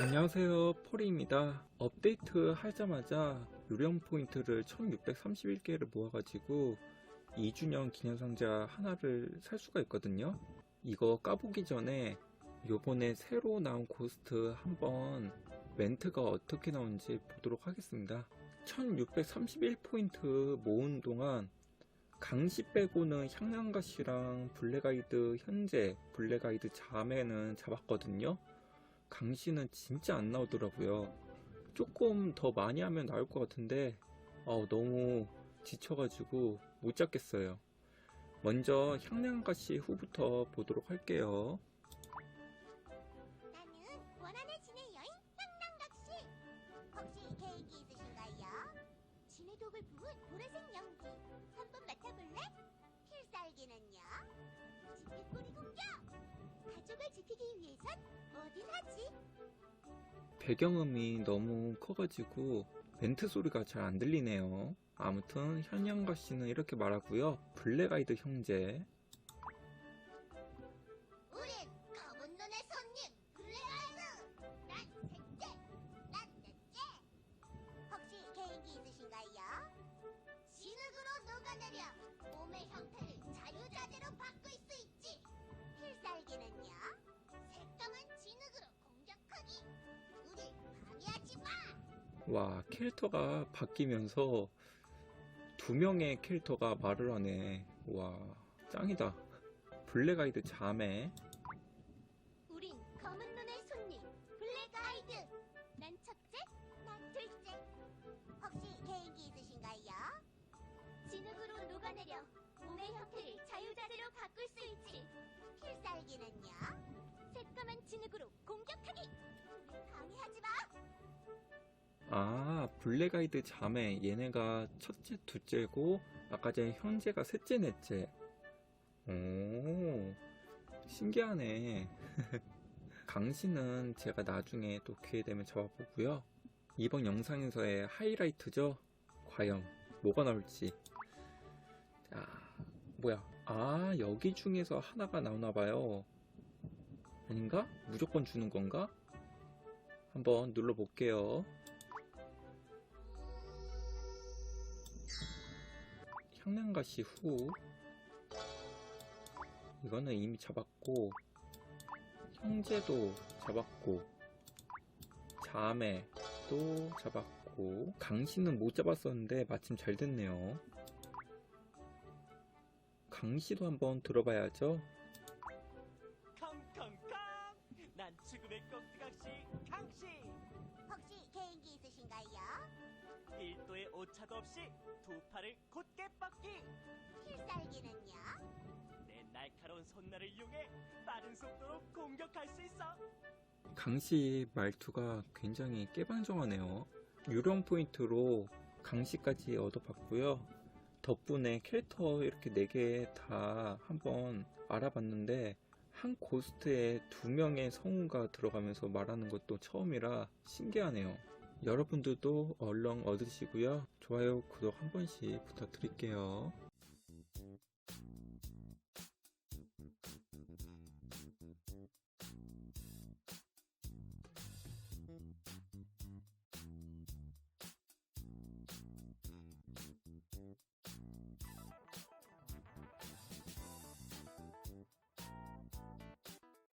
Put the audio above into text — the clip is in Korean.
안녕하세요 포리입니다. 업데이트 하자마자 유령 포인트를 1631개를 모아가지고 2주년 기념상자 하나를 살 수가 있거든요. 이거 까보기 전에 요번에 새로 나온 고스트 한번 멘트가 어떻게 나오는지 보도록 하겠습니다. 1631포인트 모은 동안 강시 빼고는 향랑가시랑 블랙아이드 현재 블랙아이드 자매는 잡았거든요 강시는 진짜 안 나오더라고요. 조금 더 많이 하면 나올 것 같은데 어, 너무 지쳐가지고 못 잡겠어요. 먼저 향량가시 후부터 보도록 할게요. 나는? 지피꼬리 공격! 가족을 지키기 위해선 뭐든 하지 배경음이 너무 커가지고 멘트 소리가 잘 안 들리네요. 아무튼 현양가씨는 이렇게 말하고요. 블랙아이드 형제 와 캐릭터가 바뀌면서 두 명의 캐릭터가 말을 하네. 와 짱이다. 블랙 아이드 자매 우린 검은 눈의 손님 블랙 아이드 난 첫째 난 둘째 혹시 계획이 있으신가요? 진흙으로 녹아내려 몸의 형태를 자유자재로 바꿀 수 있지 필살기는요? 새까만 진흙으로 공 아, 블랙아이드 자매. 얘네가 첫째, 둘째고, 아까 전에 현재가 셋째, 넷째. 오, 신기하네. 강신은 제가 나중에 또 기회 되면 잡아보고요. 이번 영상에서의 하이라이트죠? 과연 뭐가 나올지. 자, 뭐야. 아, 여기 중에서 하나가 나오나 봐요. 아닌가? 무조건 주는 건가? 한번 눌러볼게요. 청량가시 후. 이거는 이미 잡았고 형제도 잡았고 자매도 잡았고 강시는 못 잡았었는데 마침 잘 됐네요. 강시도 한번 들어봐야죠. 콩콩콩 난 죽음의 꽁트강시 강시 혹시 개인기 있으신가요? 일도의 오차도 없이 두 팔을 곧게 날카로운 손날을 이용해 빠른 속도로 공격할 수 있어! 강씨 말투가 굉장히 깨방정하네요. 유령 포인트로 강씨까지 얻어봤고요. 덕분에 캐릭터 이렇게 4개 다 한번 알아봤는데 한 고스트에 두 명의 성우가 들어가면서 말하는 것도 처음이라 신기하네요. 여러분들도 얼렁 얻으시고요. 좋아요, 구독 한 번씩 부탁드릴게요.